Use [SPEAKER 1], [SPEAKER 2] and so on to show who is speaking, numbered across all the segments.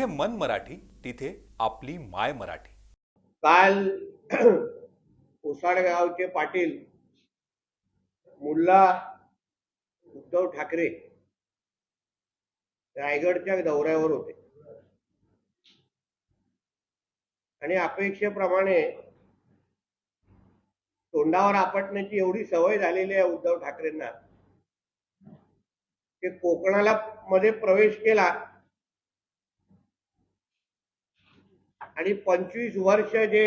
[SPEAKER 1] जिथे मन मराठी तिथे आपली माय मराठी.
[SPEAKER 2] काल उसाडगावचे पाटील मुल्ला उद्धव ठाकरे रायगडच्या दौऱ्यावर होते. आणि अपेक्षेप्रमाणे तोंडावर आपटण्याची एवढी सवय झालेली आहे उद्धव ठाकरेंना ते कोकणाला मध्ये प्रवेश केला आणि पंचवीस वर्ष जे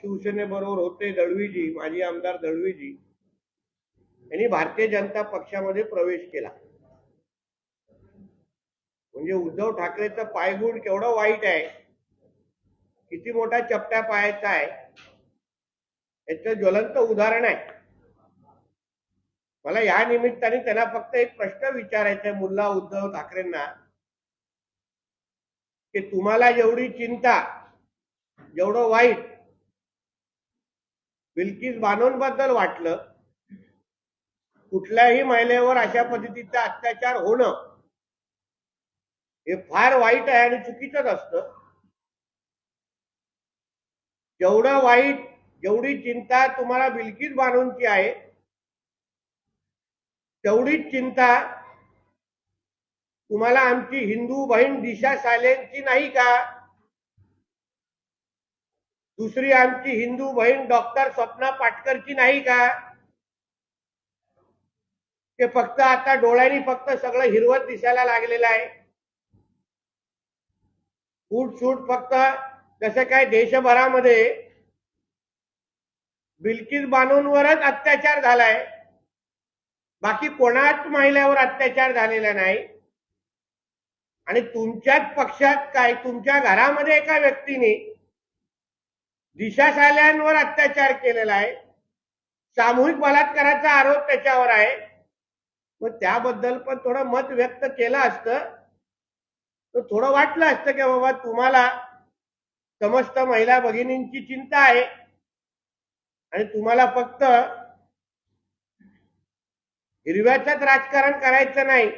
[SPEAKER 2] शिवसेनेबरोबर होते दळवीजी माजी आमदार दळवीजी यांनी भारतीय जनता पक्षामध्ये प्रवेश केला. म्हणजे उद्धव ठाकरेचा पायगुण केवढं वाईट आहे किती मोठा चपट्या पायाचा आहे याचं ज्वलंत उदाहरण आहे. मला या निमित्ताने त्यांना फक्त एक प्रश्न विचारायचा आहे मुल्ला उद्धव ठाकरेंना की तुम्हाला जेवढी चिंता जेवढं वाईट. बिल्किस बानोंबद्दल वाटलं. कुठल्याही महिलेवर अशा पद्धतीचा अत्याचार होणं हे फार वाईट आहे आणि चुकीचंच असतं. जेवढं वाईट जेवढी चिंता तुम्हाला बिल्किस बानोंची आहे तेवढीच चिंता तुम्हाला आमची हिंदू बहीण दिशा सालेंची नाही का? दुसरी आमची हिंदू बहीण डॉक्टर स्वप्ना पाटकरची नाही का? ते फक्त आता डोळ्यांनी फक्त सगळं हिरवत दिसायला लागलेलं आहे. फूट सूट फक्त जसं काय देशभरामध्ये बिल्किस बानूंवरच अत्याचार झालाय. बाकी कोणाच महिलावर अत्याचार झालेला नाही. आणि तुमच्याच पक्षात काय तुमच्या घरामध्ये एका व्यक्तीने दिशासाल्यांवर अत्याचार केलेला आहे. सामूहिक बलात्काराचा आरोप त्याच्यावर आहे. मग त्याबद्दल पण थोडं मत व्यक्त केलं असतं. तर थोडं वाटलं असतं की बाबा तुम्हाला समस्त महिला भगिनींची चिंता आहे. आणि तुम्हाला फक्त हिरव्याचंच राजकारण करायचं नाही.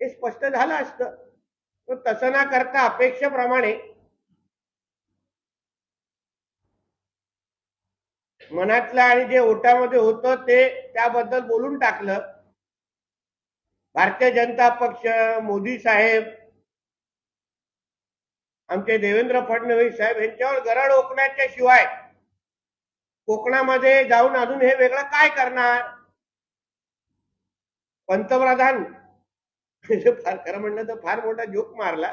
[SPEAKER 2] हे स्पष्ट झालं असतं. पण तसं ना करता अपेक्षेप्रमाणे मनातलं आणि जे ओटामध्ये होतं ते त्याबद्दल बोलून टाकलं. भारतीय जनता पक्ष मोदी साहेब आमचे देवेंद्र फडणवीस साहेब यांच्यावर गरड ओकण्याच्या शिवाय कोकणामध्ये जाऊन अजून हे वेगळं काय करणार? पंतप्रधान फार खरं म्हणलं तर फार मोठा जोक मारला.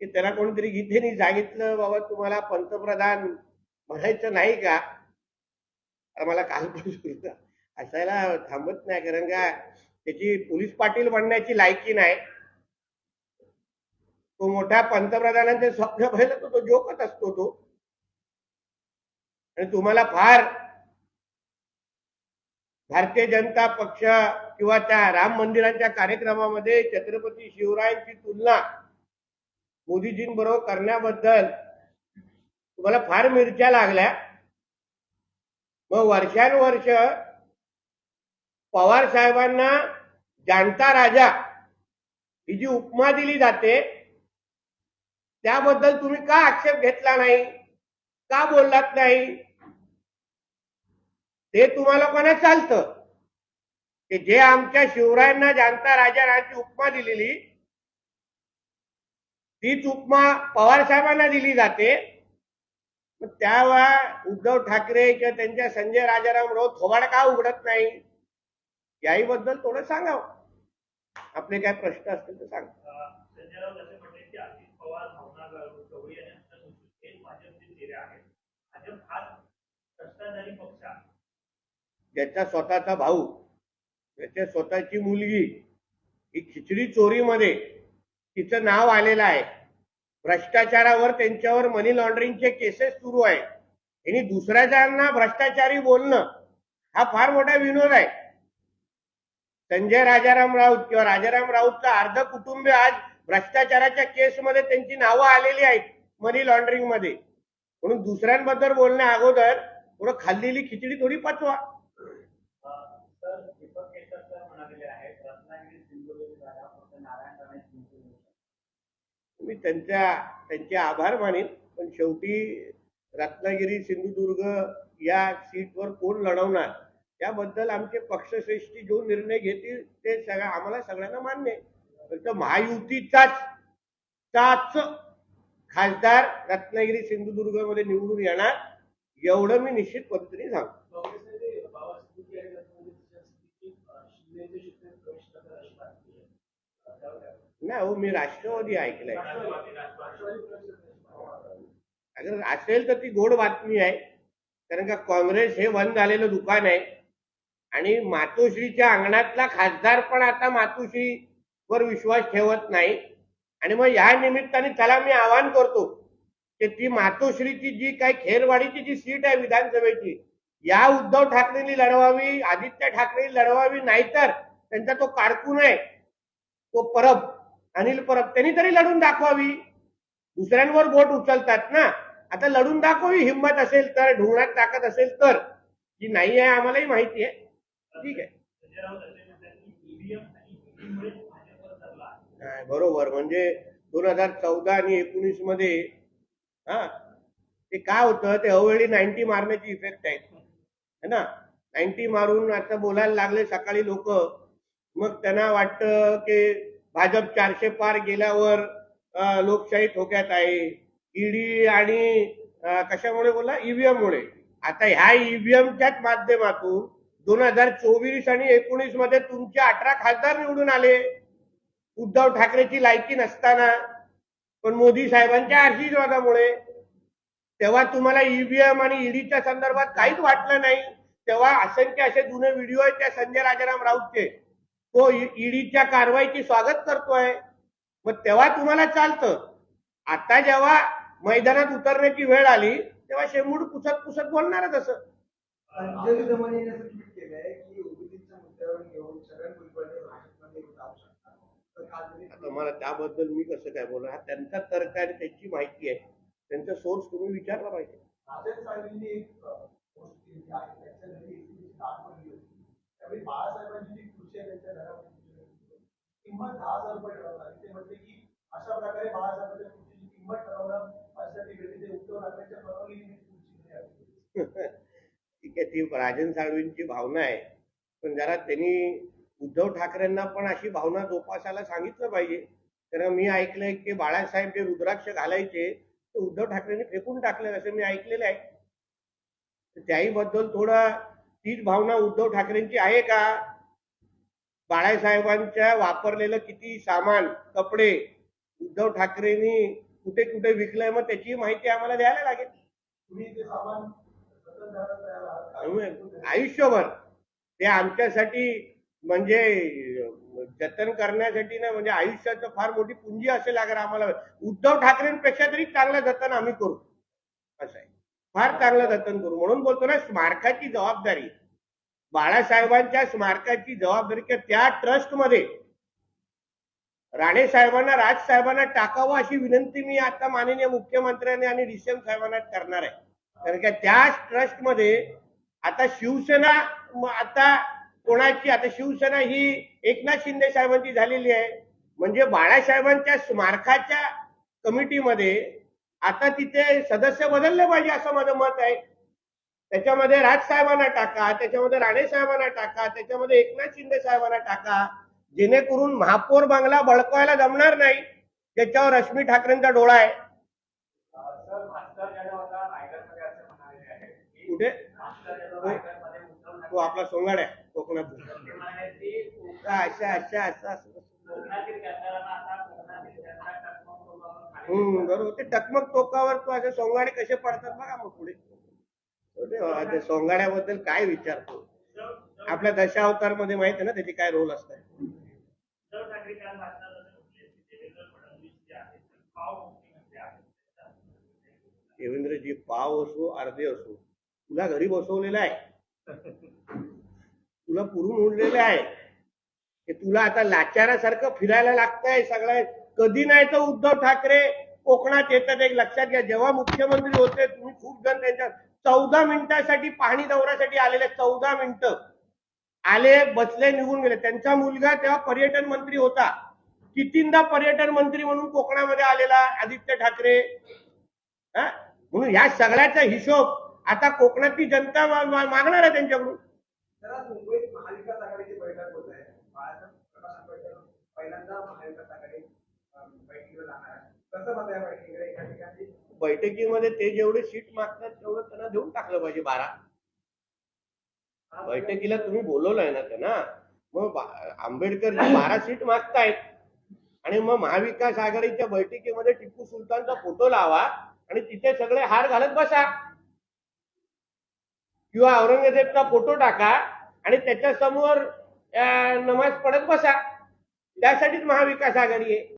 [SPEAKER 2] की त्याला कोणीतरी गीतेने सांगितलं बाबा तुम्हाला पंतप्रधान म्हणायचं नाही का? मला कालपासून असायला थांबत नाही कारण का त्याची पोलीस पाटील बनण्याची लायकी नाही. तो मोठ्या पंतप्रधानांचे स्वप्न पाहिलं तर तो जोकत असतो तो. आणि तुम्हाला फार भारतीय जनता पक्ष किंवा त्या राम मंदिरांच्या कार्यक्रमामध्ये छत्रपती शिवरायांची तुलना मोदीजींबरोबर करण्याबद्दल तुम्हाला फार मिरच्या लागल्या. मग वर्षानुवर्ष पवार साहेबांना जाणता राजा ही जी उपमा दिली जाते त्याबद्दल तुम्ही का आक्षेप घेतला नाही? का बोललात नाही? ते तुम्हाला कोणा चालतं? की जे आमच्या शिवरायांना जाणता राजा राजाची उपमा दिलेली तीच उपमा पवार साहेबांना दिली जाते. त्यावेळा उद्धव ठाकरे किंवा त्यांच्या संजय राजाराम राऊत थोबाड का उघडत नाही? याही बद्दल थोडं सांगावं. आपले काय प्रश्न असतील तर सांगा. ज्याचा स्वतःचा भाऊ त्याच्या स्वतःची मुलगी ही खिचडी चोरीमध्ये तिचं नाव आलेलं आहे. भ्रष्टाचारावर त्यांच्यावर मनी लॉन्ड्रिंगचे केसेस सुरू आहेत. यांनी दुसऱ्याच्यांना भ्रष्टाचारी बोलणं हा फार मोठा विनोद आहे. संजय राजाराम राऊत किंवा राजाराम राऊतचं अर्ध कुटुंब आज भ्रष्टाचाराच्या केसमध्ये त्यांची नावं आलेली आहेत मनी लॉन्ड्रिंगमध्ये. म्हणून दुसऱ्यांबद्दल बोलण्या अगोदर थोडं खाल्लेली खिचडी थोडी पचवा
[SPEAKER 3] तर दीपक केसरकर म्हणालेले आहेत रत्नागिरी सिंधुदुर्ग जागा फक्त नारायण राणे जिंकू शकतात.
[SPEAKER 2] मी त्यांच्या त्यांचे आभार मानेन पण शेवटी रत्नागिरी सिंधुदुर्ग या सीटवर कोण लढवणार त्याबद्दल आमचे पक्षश्रेष्ठी जो निर्णय घेतील ते सगळ्या आम्हाला सगळ्यांना मान्य आहे. फक्त महायुतीचाच चाच खासदार रत्नागिरी सिंधुदुर्गमध्ये निवडून येणार एवढं मी निश्चित पद्धतीने सांगतो.
[SPEAKER 4] काँग्रेसमध्ये
[SPEAKER 2] नाही हो मी राष्ट्रवादी ऐकलंय. अगर असेल तर ती गोड बातमी आहे. कारण का काँग्रेस हे बंद झालेलं दुकान आहे. आणि मातोश्रीच्या अंगणातला खासदार पण आता मातोश्रीवर विश्वास ठेवत नाही. आणि मग या निमित्ताने त्याला मी आवाहन करतो की ती मातोश्रीची जी काही खेरवाडीची जी सीट आहे विधानसभेची या उद्धव ठाकरेंनी लढवावी आदित्य ठाकरेंनी लढवावी नाहीतर त्यांचा तो कारकून आहे. तो परब अनिल परब त्यांनी तरी लढून दाखवावी. दुसऱ्यांवर बोट उचलतात ना. आता लढून दाखवावी हिंमत असेल तर ढुंगणात ताकद असेल तर. ही नाही आहे आम्हालाही माहिती आहे. ठीक आहे. बरोबर. म्हणजे दोन हजार चौदा आणि एकोणीसमध्ये हा ते काय होतं ते अवेळी नाईन्टी मारण्याची इफेक्ट आहे है ना? नाईन्टी मारून आता बोलायला लागले सकाळी लोक. मग त्यांना वाटतं की भाजप चारशे पार गेल्यावर लोकशाही धोक्यात आहे. ईडी आणि कशामुळे बोला ईव्हीएम मुळे आता ह्या ईव्हीएमच्याच माध्यमातून दोन हजार चोवीस आणि एकोणीसमध्ये तुमचे अठरा खासदार निवडून आले. उद्धव ठाकरेची लायकी नसताना पण मोदी साहेबांच्या आशीर्वादामुळे. तेव्हा तुम्हाला ईव्हीएम आणि ईडीच्या संदर्भात काहीच वाटलं नाही. तेव्हा असंख्य असे जुने व्हिडिओ आहेत त्या संजय राजाराम राऊतचे. तो ईडीच्या कारवाईची स्वागत करतोय. मग तेव्हा तुम्हाला चालतं. आता जेव्हा मैदानात उतरण्याची वेळ आली तेव्हा शेंबूड पुसत पुसत बोलणारच असं.
[SPEAKER 5] अंजली दमन यांनी असं ट्विट केलंय की ओबीसीच्या मुद्द्यावर घेऊन छगन भुजबळ भाजपमध्ये जाऊ शकतात तर काल त्यांनी
[SPEAKER 2] आता मला त्याबद्दल मी कसं काय बोलणार? हा त्यांचा तर्क आहे आणि त्यांची माहिती आहे. त्यांचा सोर्स तुम्ही विचारला पाहिजे.
[SPEAKER 5] राजन साहेबांनी एक केली आहे. त्यांच्या घरी एसीबीची आग पडली होती त्यावेळी बाळासाहेबांची जी खुर्ची आहे त्यांच्या घरामध्ये किंमत दहा हजार रुपये ठरवणार ते म्हटले की अशा प्रकारे बाळासाहेबांच्या खुर्चीची किंमत ठरवणं माझ्यासाठी गरजेचे ते उद्धव ठाकरेंच्या परवानगीने खुर्ची
[SPEAKER 2] ठीक आहे ती राजन साळवींची भावना आहे. पण जरा त्यांनी उद्धव ठाकरेंना पण अशी भावना जोपासायला सांगितलं पाहिजे. कारण मी ऐकलंय की बाळासाहेब जे रुद्राक्ष घालायचे ते उद्धव ठाकरेंनी फेकून टाकले असं मी ऐकलेलं आहे. त्याही बद्दल थोडा तीच भावना उद्धव ठाकरेंची आहे का? बाळासाहेबांच्या वापरलेलं किती सामान कपडे उद्धव ठाकरेंनी कुठे कुठे विकलंय मग त्याची माहिती आम्हाला द्यायला लागेल. आयुष्यभर ते आमच्यासाठी म्हणजे जतन करण्यासाठी ना म्हणजे आयुष्याचं फार मोठी पुंजी असेल अगर आम्हाला. उद्धव ठाकरेंपेक्षा तरी चांगलं जतन आम्ही करू. असं आहे. फार चांगलं जतन करू. म्हणून बोलतो ना स्मारकाची जबाबदारी बाळासाहेबांच्या स्मारकाची जबाबदारी किंवा त्या ट्रस्टमध्ये. राणे साहेबांना राज साहेबांना टाकावं अशी विनंती मी आता माननीय मुख्यमंत्र्यांनी आणि डीसीएम साहेबांना करणार आहे. कारण का त्या ट्रस्टमध्ये आता शिवसेना आता कोणाची आता शिवसेना ही एकनाथ शिंदे साहेबांची झालेली आहे. म्हणजे बाळासाहेबांच्या स्मारकाच्या कमिटीमध्ये आता तिथे सदस्य बदलले पाहिजे असं माझं मत आहे. त्याच्यामध्ये राज साहेबांना टाका त्याच्यामध्ये राणे साहेबांना टाका त्याच्यामध्ये एकनाथ शिंदे साहेबांना टाका. जेणेकरून महापौर बंगला बळकवायला जमणार नाही त्याच्यावर रश्मी ठाकरेंचा डोळा आहे. कुठे? तो आपला सोंगाड आहे कोकणात.
[SPEAKER 4] अच्छा अच्छा अच्छा
[SPEAKER 2] अशा असं. हम्म बरोबर. ते टकमक टोकावर तो असे सोंगाडे कसे पडतात बघा मग पुढे. हो, सोंगाड्याबद्दल काय विचारतो? आपल्या दशावतारमध्ये माहीत आहे ना त्याची काय रोल असतात देवेंद्रजी पाव असो अर्धे असो तुला घरी बसवलेलं आहे. तुला पुरून उडलेलं आहे. की तुला आता लाचारासारखं फिरायला लागतंय सगळं कधी नाही तर उद्धव ठाकरे कोकणात येतात. एक लक्षात घ्या जेव्हा मुख्यमंत्री होते तुम्ही खूप जण त्यांच्या चौदा मिनिटासाठी पाहणी दौऱ्यासाठी आलेले चौदा मिनिटं. आले बसले निघून गेले. त्यांचा मुलगा तेव्हा पर्यटन मंत्री होता. कितींदा पर्यटन मंत्री म्हणून कोकणामध्ये आलेला आदित्य ठाकरे. हा? म्हणून ह्या सगळ्याचा हिशोब आता कोकणातली जनता मागणार आहे त्यांच्याकडून.
[SPEAKER 5] मुंबईत महाविकास आघाडीची बैठक होत आहे. पहिल्यांदा महाविकास आघाडी बैठकीला जाणार आहे. कसं मत बैठकीकडे? एका ठिकाणी
[SPEAKER 2] बैठकीमध्ये ते जेवढे सीट मागतात तेवढं त्यांना देऊन टाकलं पाहिजे बारा. बैठकीला तुम्ही बोलवलंय ना त्यांना. मग आंबेडकर बारा सीट मागतायत आणि मग महाविकास आघाडीच्या बैठकीमध्ये टिपू सुलतानचा फोटो लावा आणि तिथे सगळे हार घालत बसा. किंवा औरंगजेबचा फोटो टाका आणि त्याच्यासमोर नमाज पडत बसा. त्यासाठीच महाविकास आघाडी आहे.